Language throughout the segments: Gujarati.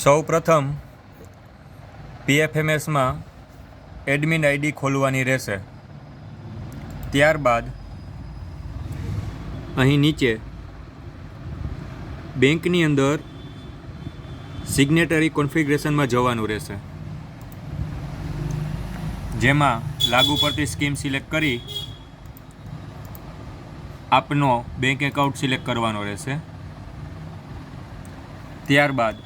સૌ પ્રથમ પીએફએમએસમાં એડમિન આઈડી ખોલવાની રહેશે. ત્યારબાદ અહીં નીચે બેંકની અંદર સિગ્નેટરી કોન્ફિગરેશનમાં જવાનું રહેશે. જેમાં લાગુ પડતી સ્કીમ સિલેક્ટ કરી આપનો બેંક એકાઉન્ટ સિલેક્ટ કરવાનો રહેશે. ત્યારબાદ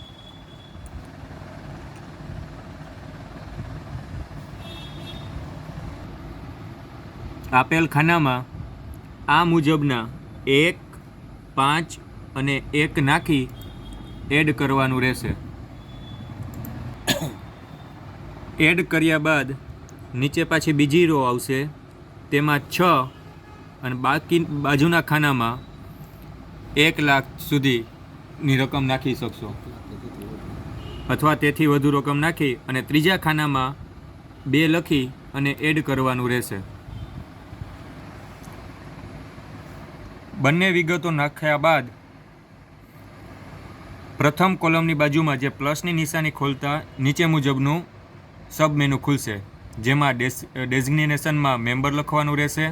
આપેલ ખાનામાં આ મુજબના એક, પાંચ અને એક નાખી એડ કરવાનું રહેશે. એડ કર્યા બાદ નીચે પાછી બીજી રો આવશે. તેમાં છ અને બાકી બાજુના ખાનામાં એક લાખ સુધીની રકમ નાખી શકશો. અથવા તેથી વધુ રકમ નાખી અને ત્રીજા ખાનામાં બે લખી અને એડ કરવાનું રહેશે. બંને વિગતો નાખ્યા બાદ પ્રથમ કોલમની બાજુમાં જે પ્લસની નિશાની ખોલતા નીચે મુજબનું સબ મેનુ ખુલશે, જેમાં ડેઝિગ્નેશનમાં મેમ્બર લખવાનું રહેશે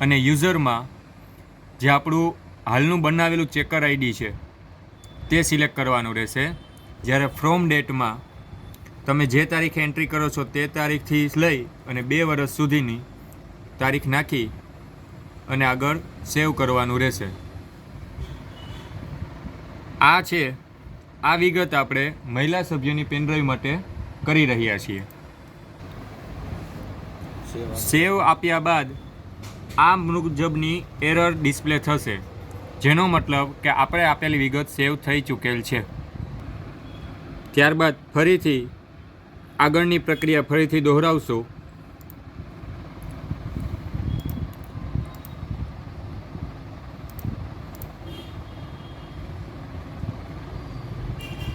અને યુઝરમાં જે આપણું હાલનું બનાવેલું ચેકર આઈડી છે તે સિલેક્ટ કરવાનું રહેશે. જ્યારે ફ્રોમ ડેટમાં તમે જે તારીખે એન્ટ્રી કરો છો તે તારીખથી લઈ અને બે વર્ષ સુધીની તારીખ નાખી અને આગળ સેવ કરવાનું રહેશે. આ છે, આ વિગત આપણે મહિલા સભ્યોની પેનડ્રાઈવ માટે કરી રહ્યા છીએ. સેવ આપ્યા બાદ આ મુજબની એરર ડિસ્પ્લે થશે, જેનો મતલબ કે આપણે આપેલી વિગત સેવ થઈ ચૂકેલ છે. ત્યારબાદ ફરીથી આગળની પ્રક્રિયા ફરીથી દોહરાવશું.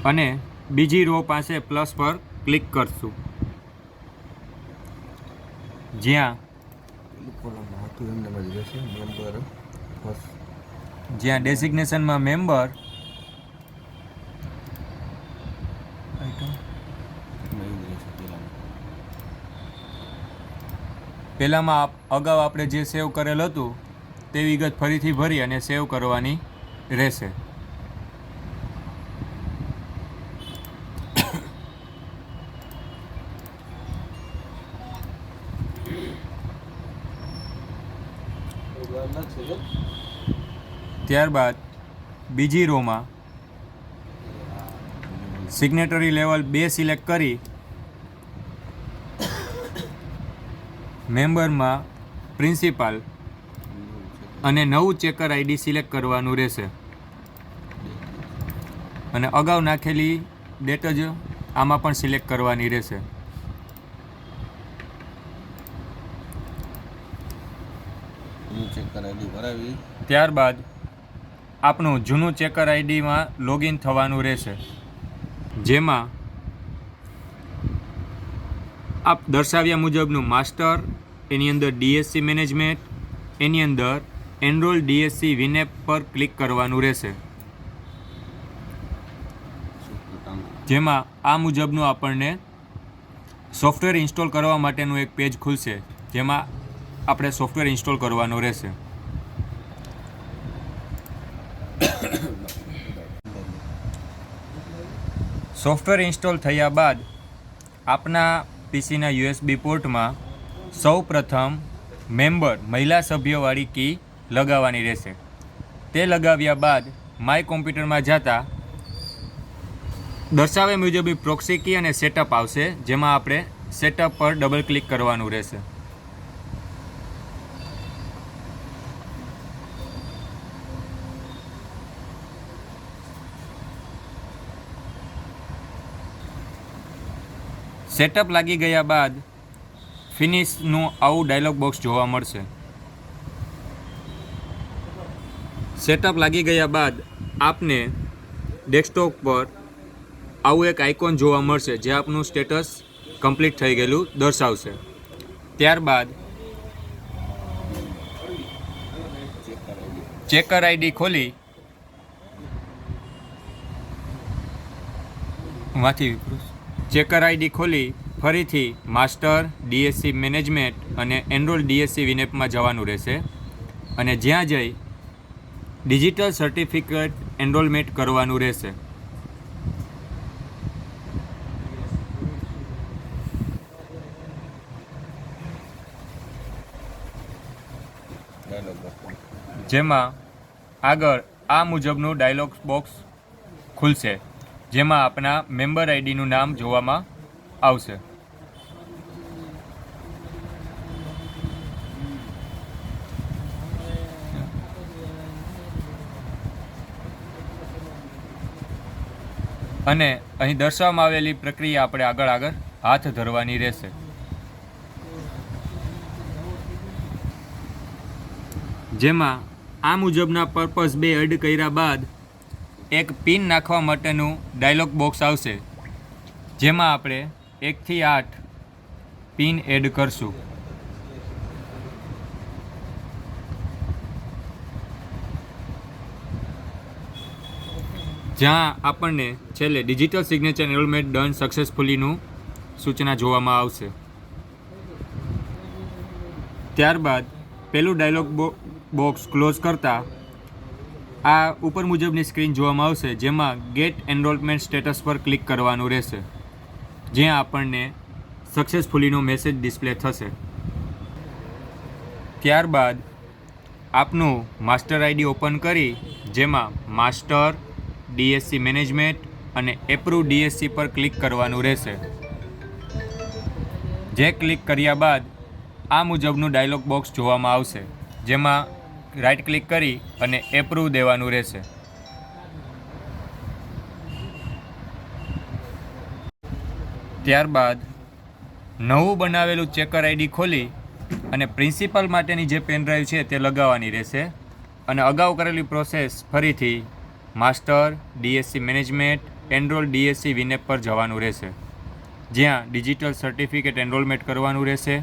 અને બીજી રો પાસે પ્લસ પર ક્લિક કરશું. જ્યાં જ્યાં ડેસિગ્નેશનમાં મેમ્બર પહેલાંમાં અગાઉ આપણે જે સેવ કરેલ હતું તે વિગત ફરીથી ભરી અને સેવ કરવાની રહેશે. ત્યારબાદ બીજી રોમાં સિગ્નેટરી લેવલ બે સિલેક્ટ કરી મેમ્બરમાં પ્રિન્સિપાલ અને નવું ચેકર આઈડી સિલેક્ટ કરવાનું રહેશે. અને અગાઉ નાખેલી ડેટ જ આમાં પણ સિલેક્ટ કરવાની રહેશે. કરાવી ભરાવી. ત્યારબાદ આપનું જૂનું ચેકર આઈડીમાં લોગિન થવાનું રહેશે. જેમાં આપ દર્શાવ્યા મુજબનું માસ્ટર, એની અંદર ડીએસસી મેનેજમેન્ટ, એની અંદર એનરોલ ડીએસસી વિનેપ પર ક્લિક કરવાનું રહેશે. જેમાં આ મુજબનું આપણને સોફ્ટવેર ઇન્સ્ટોલ કરવા માટેનું એક પેજ ખુલશે, જેમાં આપણે સોફ્ટવેર ઇન્સ્ટોલ કરવાનું રહેશે. સોફ્ટવેર ઇન્સ્ટોલ થયા બાદ આપના પીસીના યુએસબી પોર્ટમાં સૌ પ્રથમ મેમ્બર, મહિલા સભ્યોવાળી કી લગાવવાની રહેશે. તે લગાવ્યા બાદ માય કોમ્પ્યુટરમાં જતા દર્શાવ્યા મુજબ પ્રોક્સી કી અને સેટઅપ આવશે, જેમાં આપણે સેટઅપ પર ડબલ ક્લિક કરવાનું રહેશે. સેટઅપ લાગી ગયા બાદ ફિનિશનું આવું ડાયલોગ બોક્સ જોવા મળશે. સેટઅપ લાગી ગયા બાદ આપને ડેસ્કટોપ પર આવું એક આઇકોન જોવા મળશે જે આપનું સ્ટેટસ કમ્પ્લીટ થઈ ગયેલું દર્શાવશે. ત્યારબાદ ચેકર આઈડી ખોલી માંથી ચેકર આઈડી ખોલી ફરીથી માસ્ટર ડીએસસી મેનેજમેન્ટ અને એનરોલ ડીએસસી વિનેપમાં જવાનું રહેશે. અને જ્યાં જઈ ડિજિટલ સર્ટિફિકેટ એનરોલમેન્ટ કરવાનું રહેશે. જેમાં આગળ આ મુજબનું ડાયલોગ બોક્સ ખુલશે. જેમાં આપના મેમ્બર આઈડીનું નામ જોવામાં આવશે. અને અહીં દર્શાવવામાં આવેલી પ્રક્રિયા આપણે આગળ આગળ હાથ ધરવાની રહેશે. જેમાં આ મુજબના પર્પઝ બે એડ કર્યા બાદ એક પિન નાખવા માટેનું ડાયલોગ બોક્સ આવશે, જેમાં આપણે એકથી આઠ પિન એડ કરશું. જ્યાં આપણને છેલ્લે ડિજિટલ સિગ્નેચર એનરોલમેન્ટ ડન સક્સેસફુલીનું સૂચના જોવામાં આવશે. ત્યારબાદ પેલું ડાયલોગ બોક્સ ક્લોઝ કરતાં આ ઉપર મુજબની સ્ક્રીન જોવામાં આવશે, જેમાં ગેટ એનરોલમેન્ટ સ્ટેટસ પર ક્લિક કરવાનું રહેશે, જ્યાં આપણને સક્સેસફુલીનો મેસેજ ડિસ્પ્લે થશે. ત્યારબાદ, આપનું માસ્ટર આઈડી ઓપન કરી, જેમાં માસ્ટર ડીએસસી મેનેજમેન્ટ અને એપ્રુવ ડીએસસી પર ક્લિક કરવાનું રહેશે. જે ક્લિક કર્યા બાદ આ મુજબનું ડાયલોગ બોક્સ જોવામાં આવશે, જેમાં રાઈટ ક્લિક કરી અને એપ્રુવ દેવાનું રહેશે. ત્યારબાદ નવું બનાવેલું ચેકર આઈડી ખોલી અને પ્રિન્સિપલ માટેની જે પેનડ્રાઈવ છે તે લગાવવાની રહેશે અને અગાઉ કરેલી પ્રોસેસ ફરીથી master DSC management enrol DSC વિનેપ પર જવાનું રહેશે. જ્યાં ડિજિટલ સર્ટિફિકેટ એનરોલમેન્ટ કરવાનું રહેશે.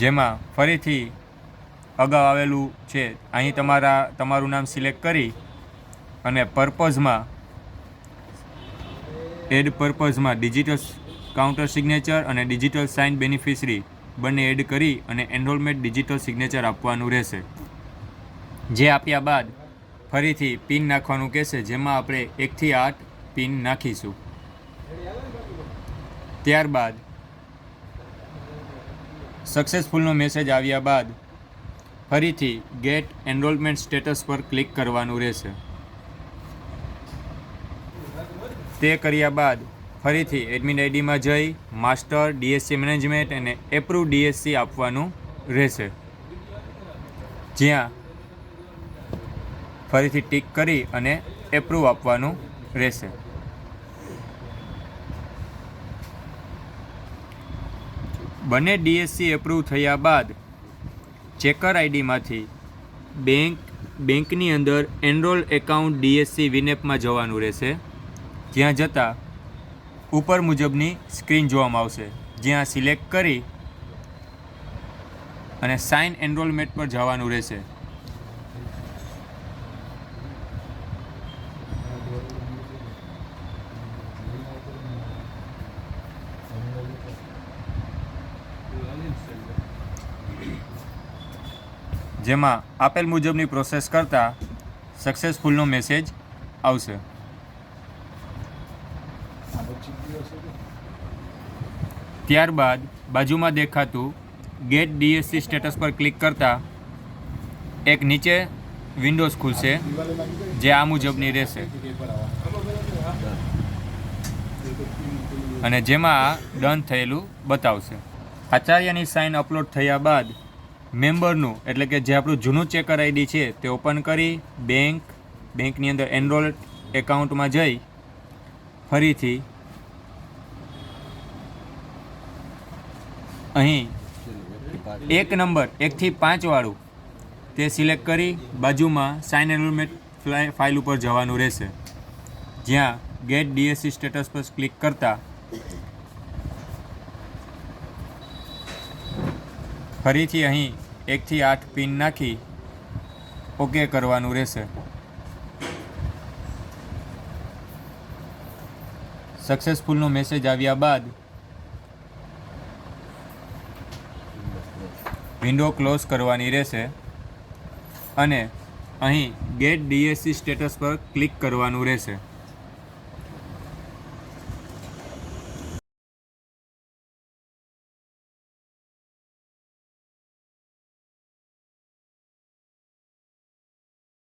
જેમાં ફરીથી અગાઉ આવેલું છે. અહીં તમારા, તમારું નામ સિલેક્ટ કરી અને પર્પઝમાં, એડ પર્પઝમાં ડિજિટલ કાઉન્ટર સિગ્નેચર અને ડિજિટલ સાઇન બેનિફિશરી બંને એડ કરી અને એનરોલમેન્ટ ડિજિટલ સિગ્નેચર આપવાનું રહેશે. જે આપ્યા બાદ ફરીથી પિન નાખવાનું કહેશે, જેમાં આપણે એકથી આઠ પિન નાખીશું. ત્યારબાદ સક્સેસફુલનો મેસેજ આવ્યા બાદ ફરીથી ગેટ એનરોલમેન્ટ સ્ટેટસ પર ક્લિક કરવાનું રહેશે. તે કર્યા બાદ ફરીથી એડમિન આઈડીમાં જઈ માસ્ટર ડીએસસી મેનેજમેન્ટ અને એપ્રુવ ડીએસસી આપવાનું રહેશે. જ્યાં ફરીથી ટીક કરી અને એપ્રુવ આપવાનું રહેશે. બંને ડીએસસી એપ્રૂવ થયા બાદ ચેકર આઈડીમાંથી બેંક બેંકની અંદર એનરોલ એકાઉન્ટ ડીએસસી વિનેપમાં જવાનું રહેશે. જ્યાં જતાં ઉપર મુજબની સ્ક્રીન જોવામાં આવશે. જ્યાં સિલેક્ટ કરી અને સાઇન એનરોલમેન્ટ પર જવાનું રહેશે. જેમાં આપેલ મુજબની પ્રોસેસ કરતાં સક્સેસફુલનો મેસેજ આવશે. ત્યારબાદ બાજુમાં દેખાતું ગેટ ડીએસસી સ્ટેટસ પર ક્લિક કરતાં એક નીચે વિન્ડોઝ ખુલશે, જે આ મુજબની રહેશે. અને જેમાં ડન થયેલું બતાવશે. આચાર્યની સાઇન અપલોડ થયા બાદ મેમ્બરનું, એટલે કે જે આપણું જૂનું ચેકર આઈડી છે, તે ઓપન કરી બેંક બેંકની અંદર એનરોલ એકાઉન્ટમાં જઈ, ફરીથી અહીં એક નંબર, એકથી પાંચવાળું તે સિલેક્ટ કરી, બાજુમાં સાઇન એનરોલમેન્ટ ફાઇલ ઉપર જવાનું રહેશે. જ્યાં ગેટ ડીએસસી સ્ટેટસ પર ક્લિક કરતાં ફરીથી અહીં એકથી આઠ પિન નાખી ઓકે કરવાનું રહેશે. સક્સેસફુલનો મેસેજ આવ્યા બાદ વિન્ડો ક્લોઝ કરવાની રહેશે અને અહીં ગેટ ડીએસસી સ્ટેટસ પર ક્લિક કરવાનું રહેશે.